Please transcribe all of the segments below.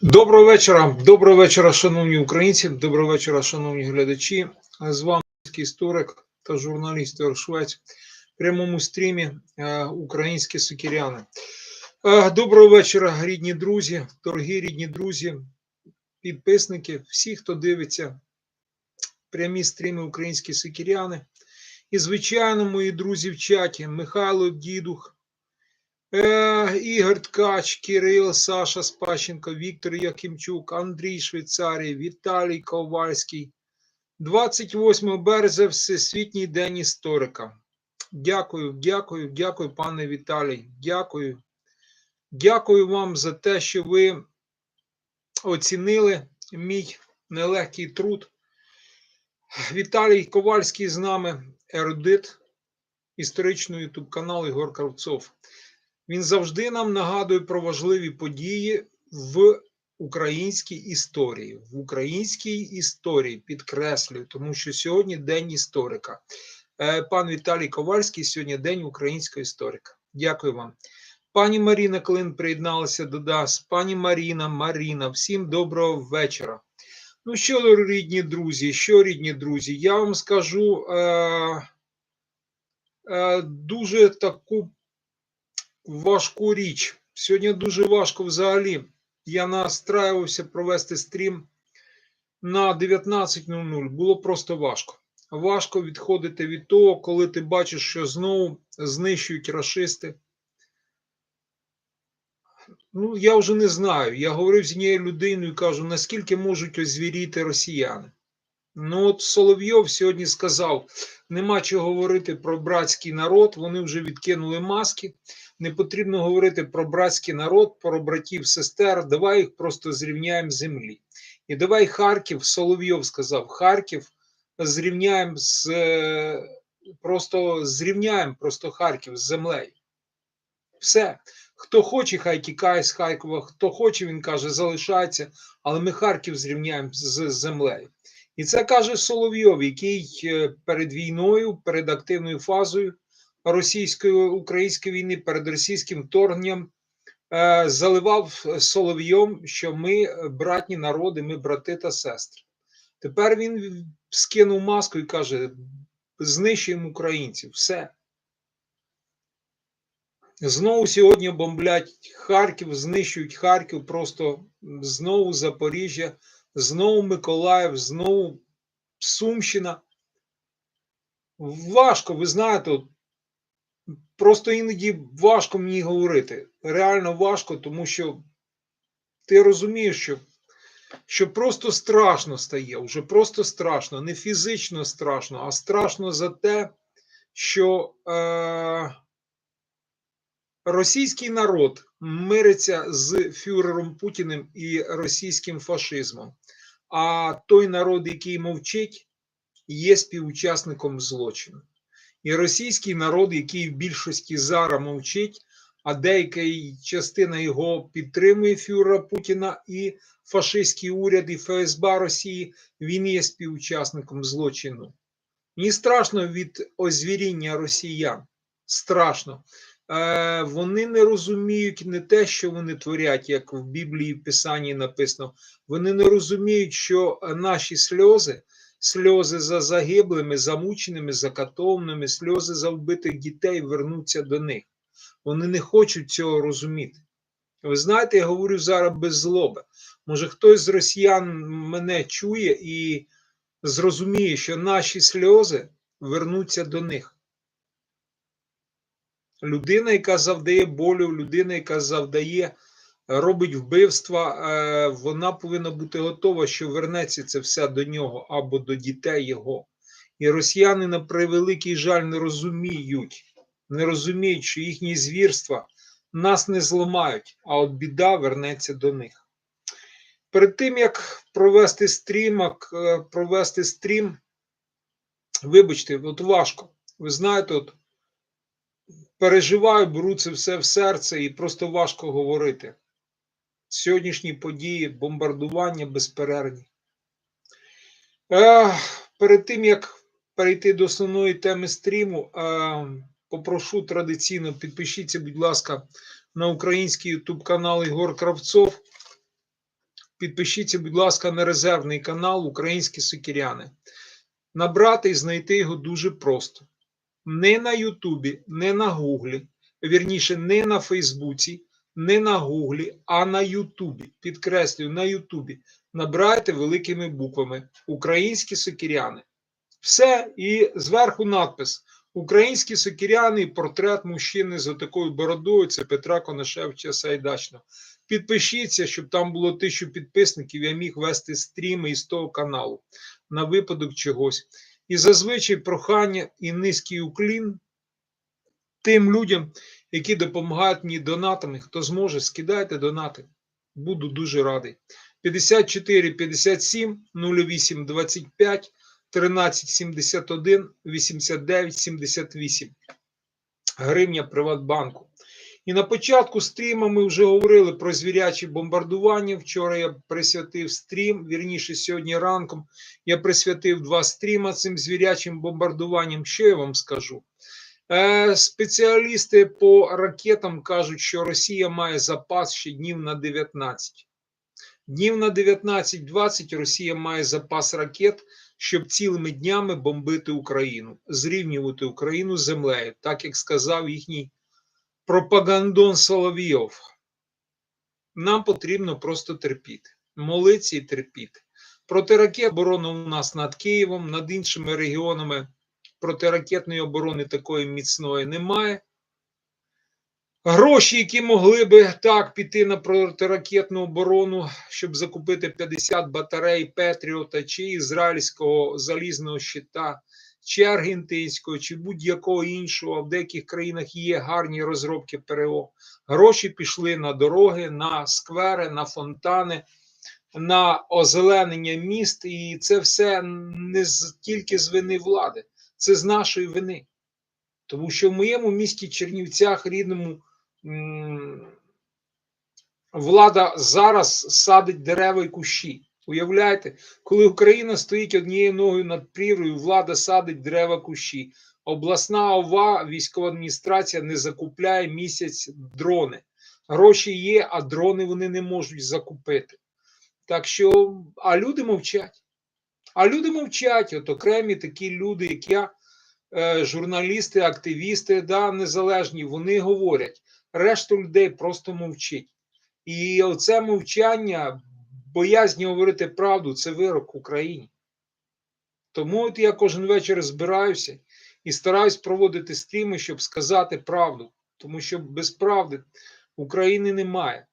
Доброго вечора, доброго вечора, шановні українці, доброго вечора, шановні глядачі. З вами історик та журналіст Швець в прямому стрімі е, Українські сокіряни. Е, Доброго вечора, рідні друзі, дорогі рідні друзі, підписники, всі, хто дивиться прямі стріми Українські сокіряни. І, звичайно, мої друзі в чаті Михайло Дідух. Е, Ігор Ткач, Кирил, Саша Спащенко, Віктор Якимчук, Андрій Швейцарій, Віталій Ковальський. 28 березня Всесвітній день історика. Дякую, дякую, дякую, пане Віталій. Дякую. Дякую вам за те, що ви оцінили мій нелегкий труд. Віталій Ковальський з нами, ерудит історичного ютуб каналу Ігор Кравцов. Він завжди нам нагадує про важливі події в українській історії. В українській історії підкреслюю, тому що сьогодні День історика. Е, Пан Віталій Ковальський сьогодні День українського історика. Дякую вам. Пані Маріна Клин приєдналася до нас. Пані Маріна, Маріна, всім доброго вечора. Ну, що, рідні друзі, що, рідні друзі, я вам скажу е, е, дуже таку важку річ. Сьогодні дуже важко взагалі. Я настраювався провести стрім на 19.00. Було просто важко. Важко відходити від того, коли ти бачиш, що знову знищують расисти. Ну, я вже не знаю. Я говорив з однією людиною і кажу, наскільки можуть озвіріти росіяни. Ну, от Соловйов сьогодні сказав: нема чого говорити про братський народ, вони вже відкинули маски не потрібно говорити про братський народ, про братів, сестер. Давай їх просто зрівняємо з землі. І давай Харків, Соловйов сказав, Харків зрівняємо з просто зрівняємо просто Харків з землею. Все. Хто хоче, хай тікає з Харкова, хто хоче, він каже, залишається, але ми Харків зрівняємо з землею. І це каже Соловйов, який е, перед війною, перед активною фазою російської української війни перед російським вторгненням е, заливав соловйом, що ми братні народи, ми брати та сестри. Тепер він скинув маску і каже: знищуємо українців. Все. Знову сьогодні бомблять Харків, знищують Харків, просто знову Запоріжжя, знову Миколаїв, знову Сумщина. Важко, ви знаєте, просто іноді важко мені говорити. Реально важко, тому що ти розумієш, що що просто страшно стає, вже просто страшно, не фізично страшно, а страшно за те, що е, російський народ мириться з фюрером Путіним і російським фашизмом. А той народ, який мовчить, є співучасником злочину і російський народ, який в більшості зараз мовчить, а деяка частина його підтримує Фюрера Путіна і фашистський уряд і ФСБ Росії, він є співучасником злочину. Мені страшно від озвіріння росіян. Страшно. Е, Вони не розуміють не те, що вони творять, як в Біблії в Писанні написано. Вони не розуміють, що наші сльози сльози за загиблими, замученими, закатованими, сльози за вбитих дітей вернуться до них. Вони не хочуть цього розуміти. Ви знаєте, я говорю зараз без злоби. Може, хтось з росіян мене чує і зрозуміє, що наші сльози вернуться до них. Людина, яка завдає болю, людина, яка завдає робить вбивства, е, вона повинна бути готова, що вернеться це все до нього або до дітей його. І росіяни, на превеликий жаль, не розуміють, не розуміють, що їхні звірства нас не зламають, а от біда вернеться до них. Перед тим, як провести стрім, е, провести стрім, вибачте, от важко. Ви знаєте, от переживаю, беру це все в серце і просто важко говорити сьогоднішні події, бомбардування безперервні. Е, перед тим, як перейти до основної теми стріму, е, попрошу традиційно підпишіться, будь ласка, на український YouTube канал Ігор Кравцов. підпишіться, будь ласка, на резервний канал Українські Сокіряни. Набрати і знайти його дуже просто. Не на Ютубі, не на Гуглі, вірніше, не на Фейсбуці, не на Гуглі, а на Ютубі. Підкреслюю, на Ютубі. Набирайте великими буквами Українські Сокіряни. Все, і зверху надпис Українські сокіряни і портрет мужчини з такою бородою. Це Петра Конашевича Сайдачного. Підпишіться, щоб там було тисячу підписників. Я міг вести стріми із того каналу на випадок чогось. І зазвичай прохання і низький уклін тим людям, які допомагають мені донатами. Хто зможе, скидайте донати. Буду дуже радий. 54 57 08 25 13 71 89 78 гривня Приватбанку. І на початку стріма ми вже говорили про звірячі бомбардування. Вчора я присвятив стрім, вірніше, сьогодні ранком я присвятив два стріма цим звірячим бомбардуванням. Що я вам скажу? Е, спеціалісти по ракетам кажуть, що Росія має запас ще днів на 19. Днів на 19-20 Росія має запас ракет, щоб цілими днями бомбити Україну, зрівнювати Україну з землею, так як сказав їхній пропагандон Соловйов. Нам потрібно просто терпіти, молитися і терпіти. Протиракет оборони у нас над Києвом, над іншими регіонами протиракетної оборони такої міцної немає. Гроші, які могли би так піти на протиракетну оборону, щоб закупити 50 батарей Петріота чи ізраїльського залізного щита, чи аргентинського, чи будь-якого іншого, в деяких країнах є гарні розробки ПРО. Гроші пішли на дороги, на сквери, на фонтани, на озеленення міст, і це все не тільки з вини влади, це з нашої вини. Тому що в моєму місті Чернівцях, рідному, влада зараз садить дерева і кущі. Уявляєте, коли Україна стоїть однією ногою над прірвою, влада садить дерева кущі. Обласна ОВА, військова адміністрація не закупляє місяць дрони. Гроші є, а дрони вони не можуть закупити. Так що, а люди мовчать. А люди мовчать, от окремі такі люди, як я, е, журналісти, активісти, да, незалежні, вони говорять. Решту людей просто мовчить. І оце мовчання, боязнь говорити правду це вирок Україні. Тому от я кожен вечір збираюся і стараюсь проводити стріми, щоб сказати правду, тому що без правди України немає.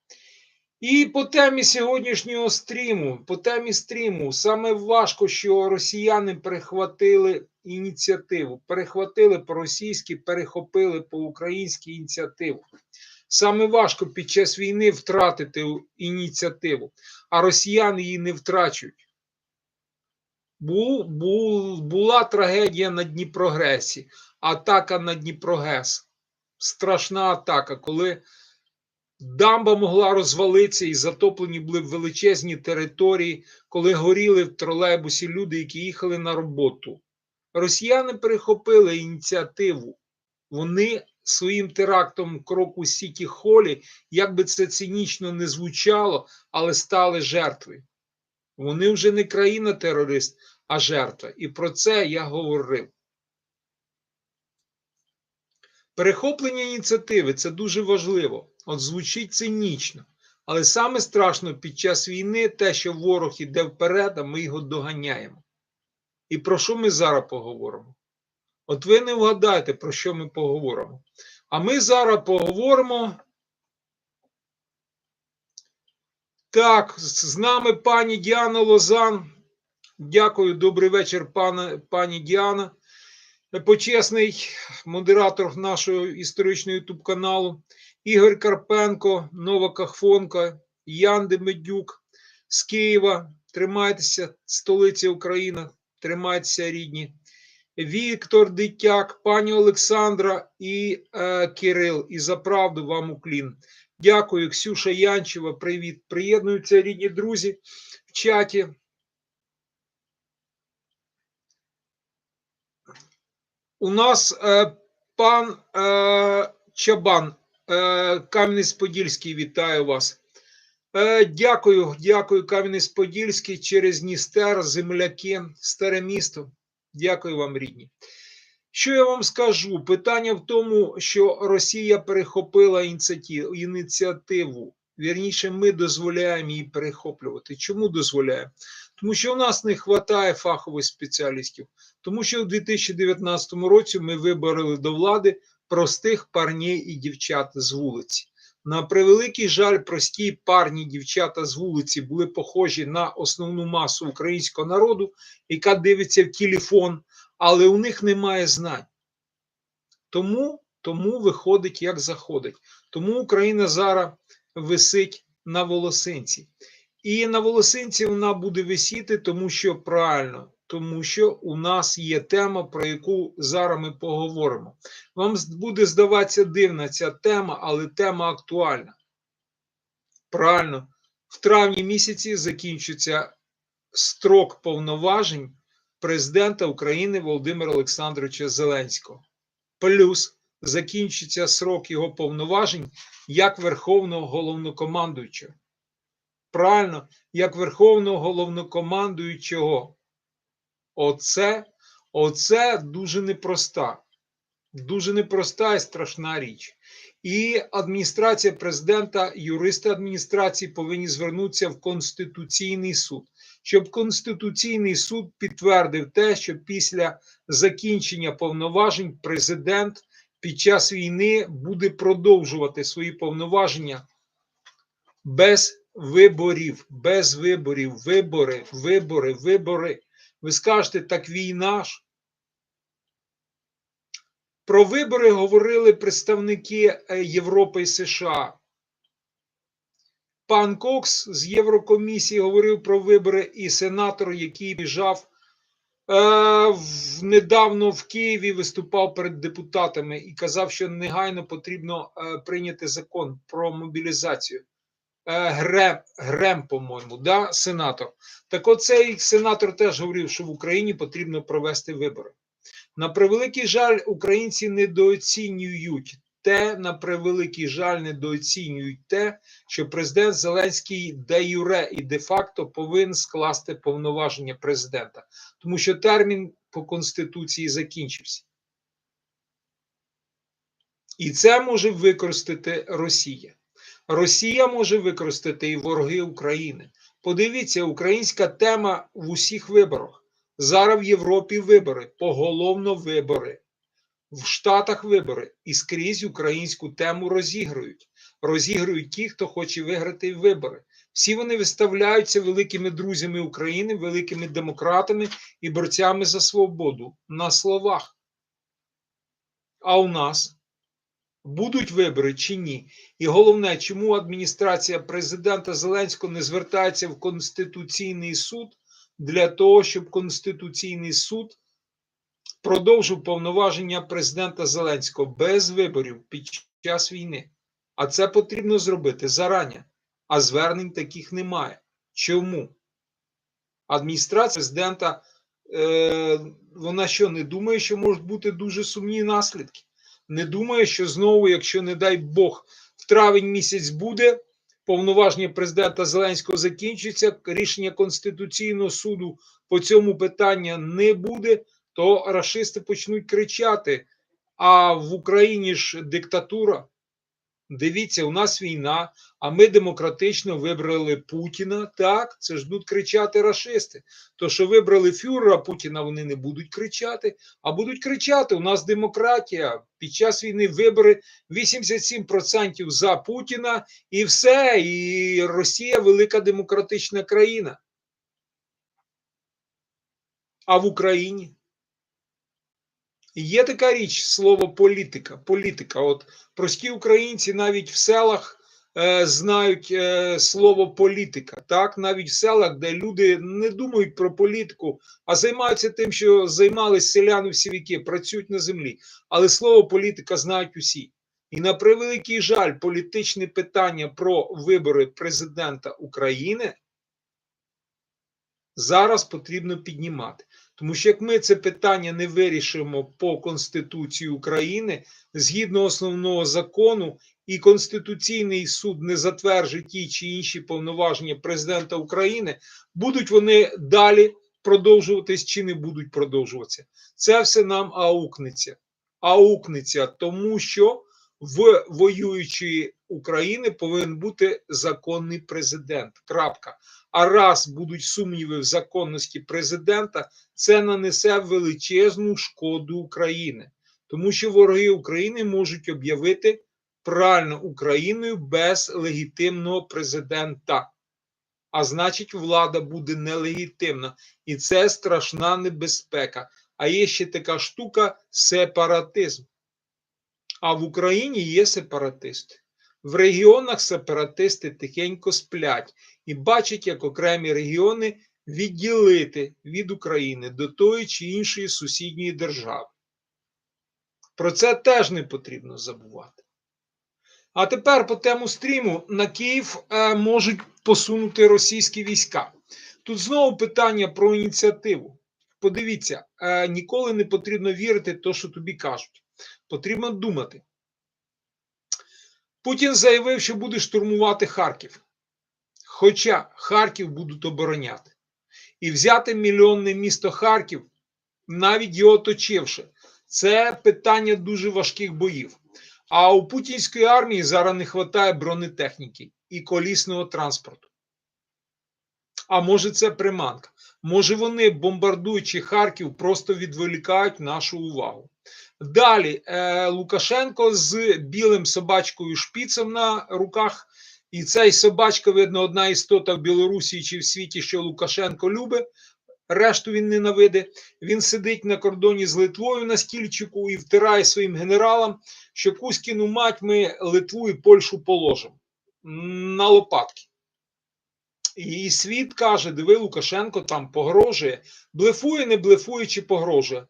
І по темі сьогоднішнього стріму, по темі стріму, саме важко, що росіяни перехватили ініціативу, перехватили по-російськи, перехопили по-українськи ініціативу. Саме важко під час війни втратити ініціативу, а росіяни її не втрачують. Бу, бу, була трагедія на Дніпрогресі, атака на Дніпрогес. Страшна атака, коли дамба могла розвалитися і затоплені були величезні території, коли горіли в тролейбусі люди, які їхали на роботу. Росіяни перехопили ініціативу. Вони своїм терактом кроку Сіті Холі, як би це цинічно не звучало, але стали жертвою. Вони вже не країна-терорист, а жертва. І про це я говорив. Перехоплення ініціативи це дуже важливо. От звучить цинічно. Але саме страшно під час війни те, що ворог іде вперед, а ми його доганяємо. І про що ми зараз поговоримо? От ви не вгадаєте, про що ми поговоримо. А ми зараз поговоримо. Так, з нами пані Діана Лозан. Дякую, добрий вечір, пане, пані Діана. Почесний модератор нашого історичного ютуб каналу. Ігор Карпенко, Нова Кахфонка, Ян Демедюк з Києва. Тримайтеся, столиця України, тримайтеся рідні. Віктор Дитяк, пані Олександра і е, Кирил. І за правду вам уклін. Дякую, Ксюша Янчева. Привіт. Приєднуються рідні друзі в чаті. У нас е, пан е, Чабан, е, Кам'янець-Подільський, вітаю вас. Е, Дякую, дякую, Кам'янець-Подільський через Дністер, земляки, старе місто. Дякую вам, рідні. Що я вам скажу? Питання в тому, що Росія перехопила ініціативу. Вірніше, ми дозволяємо її перехоплювати. Чому дозволяємо? Тому що у нас не вистачає фахових спеціалістів. Тому що у 2019 році ми виборили до влади простих парней і дівчат з вулиці. На превеликий жаль, прості парні дівчата з вулиці були похожі на основну масу українського народу, яка дивиться в телефон, але у них немає знань. Тому, тому виходить, як заходить. Тому Україна зараз висить на волосинці. І на волосинці вона буде висіти, тому що правильно, тому що у нас є тема, про яку зараз ми поговоримо. Вам буде здаватися дивна ця тема, але тема актуальна. Правильно, в травні місяці закінчиться строк повноважень президента України Володимира Олександровича Зеленського. Плюс закінчиться срок його повноважень як Верховного головнокомандуючого. Правильно, як Верховного головнокомандуючого. Оце, оце дуже непроста, дуже непроста і страшна річ. І адміністрація президента, юристи адміністрації повинні звернутися в Конституційний суд, щоб Конституційний суд підтвердив те, що після закінчення повноважень президент під час війни буде продовжувати свої повноваження без виборів, без виборів, вибори, вибори, вибори. Ви скажете, так війна ж. Про вибори говорили представники е, Європи і США. Пан Кокс з Єврокомісії говорив про вибори, і сенатор, який біжав е, недавно в Києві, виступав перед депутатами і казав, що негайно потрібно е, прийняти закон про мобілізацію. Е, Грем, Грем, по-моєму, да, сенатор. Так оцей сенатор теж говорив, що в Україні потрібно провести вибори. На превеликий жаль, українці недооцінюють те, на превеликий жаль, недооцінюють те, що президент Зеленський де юре і де-факто повинен скласти повноваження президента, тому що термін по конституції закінчився. І це може використати Росія. Росія може використати і вороги України. Подивіться, українська тема в усіх виборах. Зараз в Європі вибори, поголовно вибори, в Штатах вибори і скрізь українську тему розігрують. Розігрують ті, хто хоче виграти вибори. Всі вони виставляються великими друзями України, великими демократами і борцями за свободу на словах. А у нас будуть вибори чи ні? І головне, чому адміністрація президента Зеленського не звертається в Конституційний суд для того, щоб Конституційний суд продовжив повноваження президента Зеленського без виборів під час війни. А це потрібно зробити зарані. А звернень таких немає. Чому? Адміністрація президента, е, вона що не думає, що можуть бути дуже сумні наслідки? Не думає, що знову, якщо, не дай Бог, в травень місяць буде, повноваження президента Зеленського закінчиться, рішення Конституційного суду по цьому питанню не буде, то рашисти почнуть кричати: а в Україні ж диктатура. Дивіться, у нас війна, а ми демократично вибрали Путіна. Так, це ж будуть кричати рашисти. То, що вибрали фюрера Путіна, вони не будуть кричати, а будуть кричати: у нас демократія. Під час війни вибори 87% за Путіна, і все. І Росія велика демократична країна. А в Україні є така річ слово політика. Політика. От прості українці навіть в селах е, знають е, слово політика. Так, навіть в селах, де люди не думають про політику, а займаються тим, що займалися селяни всі віки, працюють на землі. Але слово політика знають усі. І на превеликий жаль, політичне питання про вибори президента України зараз потрібно піднімати. Тому що як ми це питання не вирішимо по Конституції України згідно основного закону і Конституційний суд не затверджує ті чи інші повноваження президента України, будуть вони далі продовжуватись чи не будуть продовжуватися. Це все нам аукнеться. Аукнеться, тому що в воюючої України повинен бути законний президент. Крапка. А раз будуть сумніви в законності президента, це нанесе величезну шкоду України, тому що вороги України можуть об'явити правильно Україною без легітимного президента. А значить, влада буде нелегітимна, і це страшна небезпека. А є ще така штука сепаратизм. А в Україні є сепаратисти. В регіонах сепаратисти тихенько сплять і бачать, як окремі регіони відділити від України до тої чи іншої сусідньої держави. Про це теж не потрібно забувати. А тепер по тему стріму на Київ е, можуть посунути російські війська. Тут знову питання про ініціативу. Подивіться, е, ніколи не потрібно вірити те, що тобі кажуть. Потрібно думати. Путін заявив, що буде штурмувати Харків. Хоча Харків будуть обороняти. І взяти мільйонне місто Харків, навіть його оточивши, це питання дуже важких боїв. А у путінської армії зараз не вистачає бронетехніки і колісного транспорту. А може, це приманка. Може, вони, бомбардуючи Харків, просто відволікають нашу увагу. Далі е, Лукашенко з білим собачкою шпіцем на руках. І цей собачка, видно, одна істота в Білорусі чи в світі, що Лукашенко любить. Решту він ненавидить. Він сидить на кордоні з Литвою на стільчику і втирає своїм генералам, що Кузькіну мать ми Литву і Польщу положимо на лопатки. І світ каже: диви, Лукашенко там погрожує, блефує, не блефує чи погрожує.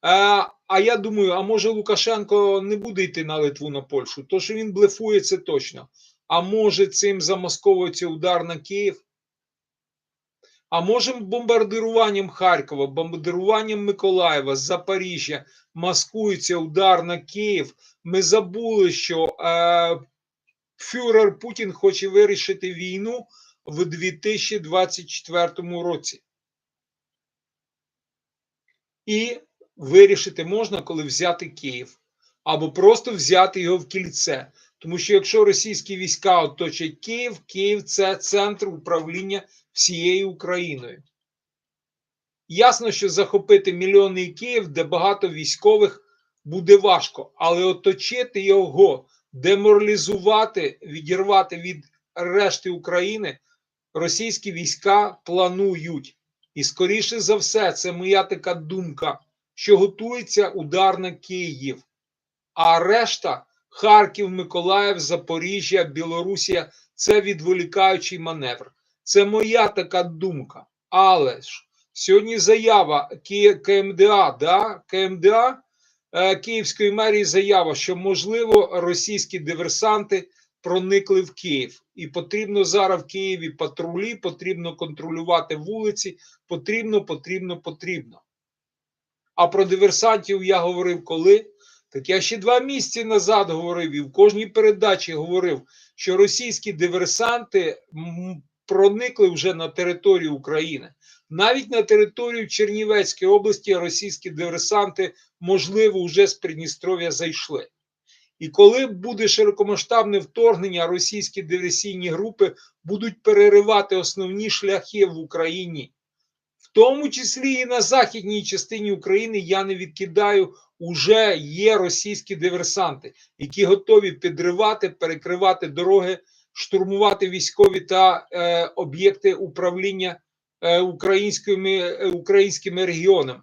А, я думаю, а може Лукашенко не буде йти на Литву на Польщу? То, що він блефує, це точно. А може цим замасковується удар на Київ? А може бомбардируванням Харкова, бомбардируванням Миколаєва, Запоріжжя маскується удар на Київ. Ми забули, що е, фюрер Путін хоче вирішити війну в 2024 році. І вирішити можна, коли взяти Київ, або просто взяти його в кільце. Тому що якщо російські війська оточать Київ, Київ це центр управління всією Україною. Ясно, що захопити мільйонний Київ, де багато військових, буде важко, але оточити його, деморалізувати, відірвати від решти України російські війська планують. І, скоріше за все, це моя така думка, що готується удар на Київ, а решта Харків, Миколаїв, Запоріжжя, Білорусія це відволікаючий маневр. Це моя така думка. Але ж сьогодні заява КМДА, да, КМДА е, Київської мерії заява, що можливо російські диверсанти проникли в Київ, і потрібно зараз в Києві патрулі, потрібно контролювати вулиці. Потрібно, потрібно, потрібно. А про диверсантів я говорив коли. Так я ще два місяці назад говорив і в кожній передачі говорив, що російські диверсанти проникли вже на територію України. Навіть на територію Чернівецької області російські диверсанти, можливо, вже з Придністров'я зайшли. І коли буде широкомасштабне вторгнення, російські диверсійні групи будуть переривати основні шляхи в Україні, тому числі і на західній частині України, я не відкидаю, уже є російські диверсанти, які готові підривати, перекривати дороги, штурмувати військові та е, об'єкти управління е, українськими, е, українськими регіонами.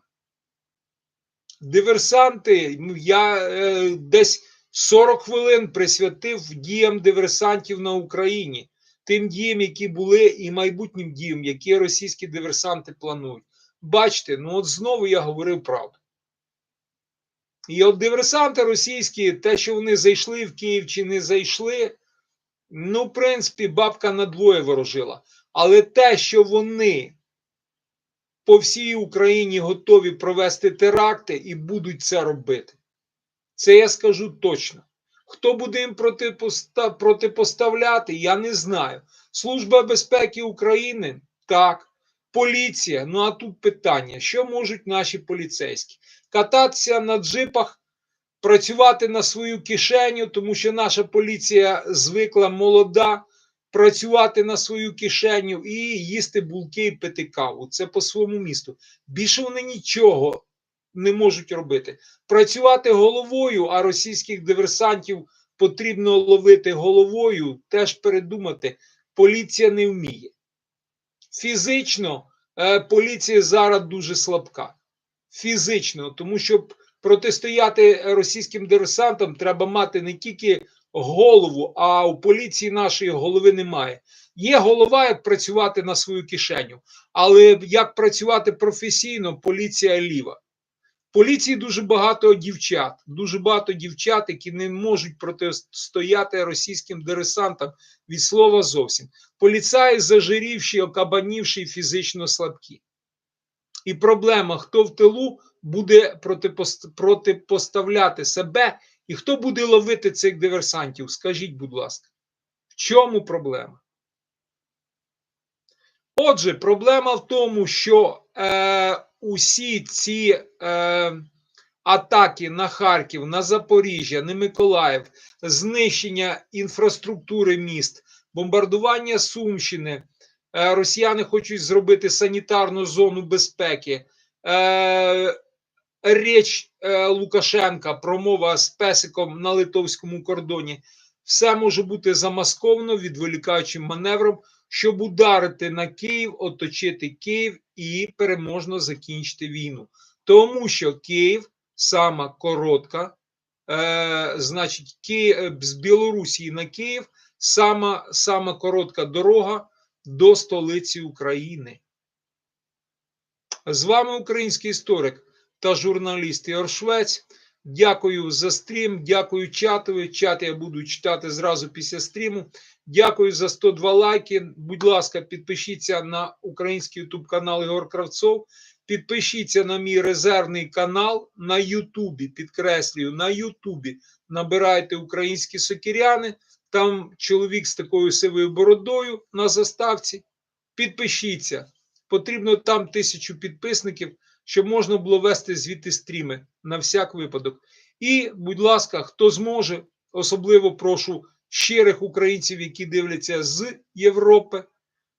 Диверсанти, ну, я е, десь 40 хвилин присвятив діям диверсантів на Україні, тим діям, які були, і майбутнім діям, які російські диверсанти планують. Бачите, ну от знову я говорив правду. І от диверсанти російські, те, що вони зайшли в Київ чи не зайшли, ну, в принципі, бабка надвоє ворожила. Але те, що вони по всій Україні готові провести теракти і будуть це робити, це я скажу точно. Хто буде їм протипоставляти, я не знаю. Служба безпеки України так, поліція. Ну а тут питання: що можуть наші поліцейські? Кататися на джипах, працювати на свою кишеню, тому що наша поліція звикла молода. Працювати на свою кишеню і їсти булки і пити каву. Це по своєму місту. Більше вони нічого не можуть робити. Працювати головою, а російських диверсантів потрібно ловити головою, теж передумати. Поліція не вміє. Фізично е, поліція зараз дуже слабка. Фізично, тому щоб протистояти російським диверсантам, треба мати не тільки голову, а у поліції нашої голови немає. Є голова, як працювати на свою кишеню, але як працювати професійно, поліція ліва. Поліції дуже багато дівчат, дуже багато дівчат, які не можуть протистояти російським диверсантам від слова зовсім. Поліцаї зажирівші, окабанівші фізично слабкі. І проблема, хто в тилу буде протипост- протипоставляти себе, і хто буде ловити цих диверсантів? Скажіть, будь ласка, в чому проблема? Отже, проблема в тому, що е, усі ці е, атаки на Харків, на Запоріжжя, на Миколаїв, знищення інфраструктури міст, бомбардування Сумщини, е, росіяни хочуть зробити санітарну зону безпеки. Е, Річ е, Лукашенка, промова з песиком на литовському кордоні, все може бути замасковано відволікаючим маневром, щоб ударити на Київ, оточити Київ і переможно закінчити війну. Тому що Київ сама коротка, е, значить, Ки, з Білорусі на Київ сама, сама коротка дорога до столиці України. З вами український історик та журналіст Ігор Швець. Дякую за стрім, дякую чатові. Чат я буду читати зразу після стріму. Дякую за 102 лайки. Будь ласка, підпишіться на український ютуб канал Ігор Кравцов. Підпишіться на мій резервний канал на Ютубі. Підкреслюю, на Ютубі набирайте українські сокіряни. Там чоловік з такою сивою бородою на заставці. Підпишіться. Потрібно там тисячу підписників, щоб можна було вести звідти стріми на всяк випадок. І, будь ласка, хто зможе, особливо прошу щирих українців, які дивляться з Європи.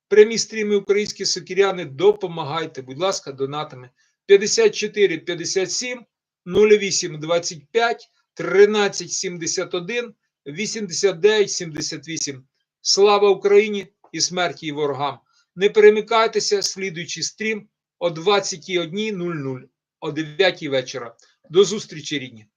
Прямі стріми українські сокіряни, допомагайте, будь ласка, донатами 54 57 08 25 13 71 89 78. Слава Україні і смерті ворогам! Не перемикайтеся, слідуючий стрім о 21.00, о 9 вечора. До зустрічі, рідні!